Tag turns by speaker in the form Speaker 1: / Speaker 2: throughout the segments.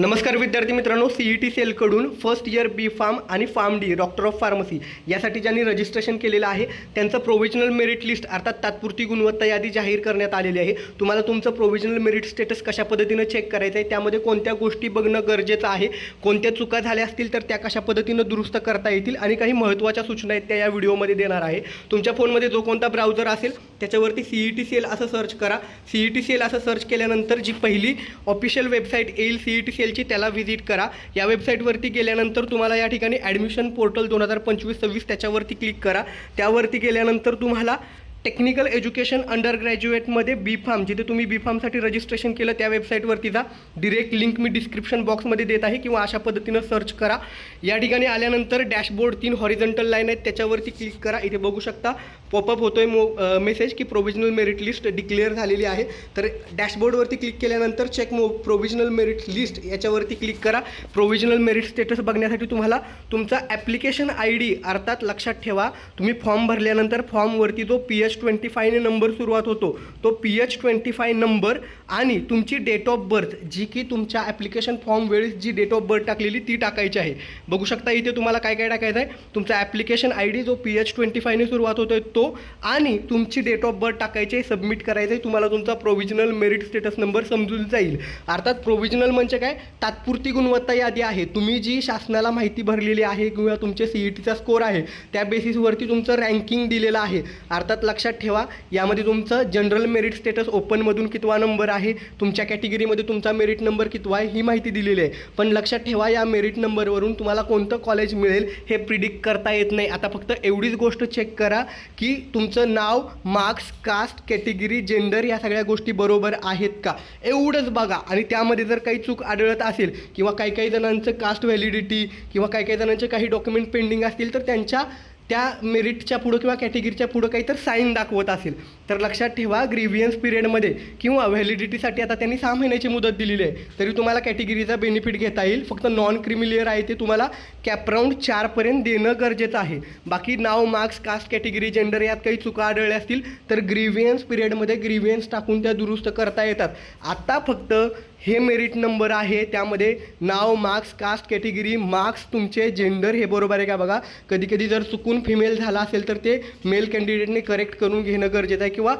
Speaker 1: नमस्कार विद्यार्थी मित्रांनो सी ई टी सेलकडून फर्स्ट इयर बी फार्म आणि pharm D doctor of pharmacy यासाठी ज्यांनी रजिस्ट्रेशन केलेलं आहे त्यांचं प्रोव्हिजनल मेरिट लिस्ट अर्थात तात्पुरती गुणवत्ता यादी जाहीर करण्यात आलेली आहे. तुम्हाला तुमचं प्रोव्हिजनल मेरिट स्टेटस कशा पद्धतीनं चेक करायचं आहे त्यामध्ये कोणत्या गोष्टी बघणं गरजेचं आहे कोणत्या चुका झाल्या असतील तर त्या कशा पद्धतीनं दुरुस्त करता येतील आणि काही महत्त्वाच्या सूचना आहेत त्या या व्हिडिओमध्ये देणार आहे. तुमच्या फोनमध्ये जो कोणता ब्राउझर असेल त्याच्यावरती सी ई टी सेल असं सर्च करा. सी ई टी सेल असं सर्च केल्यानंतर जी पहिली ऑफिशियल वेबसाईट येईल सी ई टी असेलची त्याला व्हिजिट करा. या वेबसाईटवरती गेल्यानंतर तुम्हाला या ठिकाणी ॲडमिशन पोर्टल दोन हजार पंचवीस सव्वीस त्याच्यावरती क्लिक करा. त्यावरती गेल्यानंतर तुम्हाला टेक्निकल एज्युकेशन अंडर ग्रॅज्युएटमध्ये बी फार्म जिथे तुम्ही बी फार्मसाठी रजिस्ट्रेशन केलं त्या वेबसाईटवरती जा. डिरेक्ट लिंक मी डिस्क्रिप्शन बॉक्समध्ये देत आहे किंवा अशा पद्धतीनं सर्च करा. या ठिकाणी आल्यानंतर डॅशबोर्ड तीन हॉरिझंटल लाईन आहेत त्याच्यावरती क्लिक करा. इथे बघू शकता पॉपअप होतोय मो मेसेज की प्रोव्हिजनल मेरिट लिस्ट डिक्लेअर झालेली आहे. तर डॅशबोर्डवरती क्लिक केल्यानंतर चेक मो प्रोव्हिजनल मेरिट लिस्ट याच्यावरती क्लिक करा. प्रोव्हिजनल मेरिट स्टेटस बघण्यासाठी तुम्हाला तुमचा ॲप्लिकेशन आय डी अर्थात लक्षात ठेवा. तुम्ही फॉर्म भरल्यानंतर फॉर्मवरती जो पी एच ट्वेंटी फायने नंबर सुरुवात होतो. तो P H twenty five number आणि तुमची डेट ऑफ बर्थ जी की तुमच्या ॲप्लिकेशन फॉर्म वेळेस जी डेट ऑफ बर्थ टाकलेली ती टाकायची आहे. बघू शकता इथे तुम्हाला काय काय टाकायचं आहे? तुमचा ॲप्लिकेशन आय डी जो पी एच ट्वेंटी फायने सुरुवात होतोय तो आणि तुमची डेट ऑफ बर्थ टाकायची आहे सबमिट करायचं आहे तुम्हाला तुमचा प्रोव्हिजनल मेरिट स्टेटस नंबर समजून जाईल. अर्थात प्रोव्हिजनल म्हणजे काय? तात्पुरती गुणवत्ता यादी आहे. तुम्ही जी शासनाला माहिती भरलेली आहे किंवा तुमचे सी ई टीचा स्कोर आहे त्या बेसिसवरती तुमचं रँकिंग दिलेलं आहे. अर्थात लक्षात लक्षात ठेवा. यामध्ये तुमचं जनरल मेरिट स्टेटस ओपनमधून कितवा नंबर आहे तुमच्या कॅटेगरीमध्ये तुमचा मेरिट नंबर कितवा आहे ही माहिती दिलेली आहे. पण लक्षात ठेवा या मेरिट नंबरवरून तुम्हाला कोणतं कॉलेज मिळेल हे प्रिडिक्ट करता येत नाही. आता फक्त एवढीच गोष्ट चेक करा की तुमचं नाव मार्क्स कास्ट कॅटेगरी जेंडर या सगळ्या गोष्टी बरोबर आहेत का? एवढंच बघा. आणि त्यामध्ये जर काही चूक आढळत असेल किंवा काही काही जणांचं कास्ट व्हॅलिडिटी किंवा काही काही जणांचे काही डॉक्युमेंट पेंडिंग असतील तर त्यांच्या त्या मेरिटच्या पुढं किंवा कॅटेगरीच्या पुढं काही तर साईन दाखवत असेल. तर लक्षात ठेवा ग्रीवियन्स पिरियडमध्ये किंवा व्हॅलिडिटीसाठी आता त्यांनी सहा महिन्याची मुदत दिलेली आहे. तरी तुम्हाला कॅटेगरीचा बेनिफिट घेता येईल. फक्त नॉन क्रिमिलियर आहे ते तुम्हाला कॅपराऊंड चारपर्यंत देणं गरजेचं आहे. बाकी नाव मार्क्स कास्ट कॅटेगरी जेंडर यात काही चुका आढळल्या असतील तर ग्रीवियन्स पिरियडमध्ये ग्रीव्हियन्स टाकून त्या दुरुस्त करता येतात. आता फक्त हे मेरिट नंबर आहे. त्यामध्ये नाव मार्क्स कास्ट कॅटेगरी मार्क्स तुमचे जेंडर हे बरोबर आहे का बघा? कधी कधी जर चुकून फिमेल झाला असेल तर ते मेल कॅन्डिडेटने करेक्ट करून घेणं गरजेचं आहे किंवा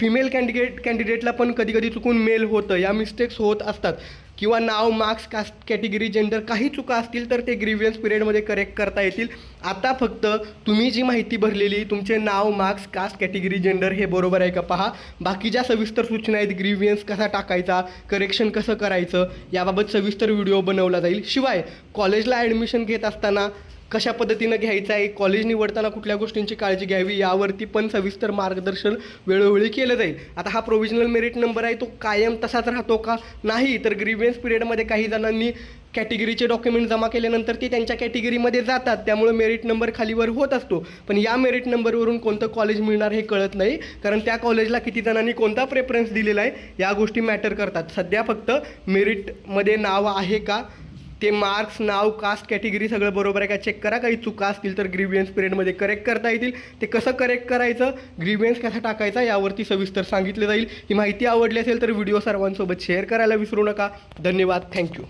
Speaker 1: फिमेल कॅन्डिडेट कॅन्डिडेटला पण कधी कधी चुकून मेल होतं. या मिस्टेक्स होत असतात. किंवा नाव मार्क्स कास्ट कॅटेगरी जेंडर काही चुका असतील तर ते ग्रीवियन्स पिरियडमध्ये करेक्ट करता येतील. आता फक्त तुम्ही जी माहिती भरलेली तुमचे नाव मार्क्स कास्ट कॅटेगरी जेंडर हे बरोबर आहे का पहा. बाकीच्या सविस्तर सूचना आहेत. ग्रीवियन्स कसा टाकायचा करेक्शन कसं करायचं याबाबत सविस्तर व्हिडिओ बनवला जाईल. शिवाय कॉलेजला ॲडमिशन घेत असताना कशा पद्धतीनं घ्यायचं आहे? कॉलेज निवडताना कुठल्या गोष्टींची काळजी घ्यावी? यावरती पण सविस्तर मार्गदर्शन वेळोवेळी केलं जाईल. आता हा प्रोव्हिजनल मेरिट नंबर आहे तो कायम तसाच राहतो का? नाही. तर ग्रीवियन्स पिरियडमध्ये काही जणांनी कॅटेगरीचे डॉक्युमेंट जमा केल्यानंतर ते त्यांच्या कॅटेगरीमध्ये जातात. त्यामुळे मेरिट नंबर खालीवर होत असतो. पण या मेरिट नंबरवरून कोणतं कॉलेज मिळणार हे कळत नाही. कारण त्या कॉलेजला किती जणांनी कोणता प्रेफरन्स दिलेला आहे या गोष्टी मॅटर करतात. सध्या फक्त मेरिटमध्ये नाव आहे का? ते मार्क्स नाव कास्ट कॅटेगरी सगळं बरोबर आहे का चेक करा. काही चुका असतील तर ग्रीवियन्स पिरियडमध्ये करेक्ट करता येतील. ते कसं करेक्ट करायचं? ग्रीवियन्स कसा टाकायचा? यावरती सविस्तर सांगितलं जाईल. ही माहिती आवडली असेल तर व्हिडिओ सर्वांसोबत शेअर करायला विसरू नका. धन्यवाद. थँक्यू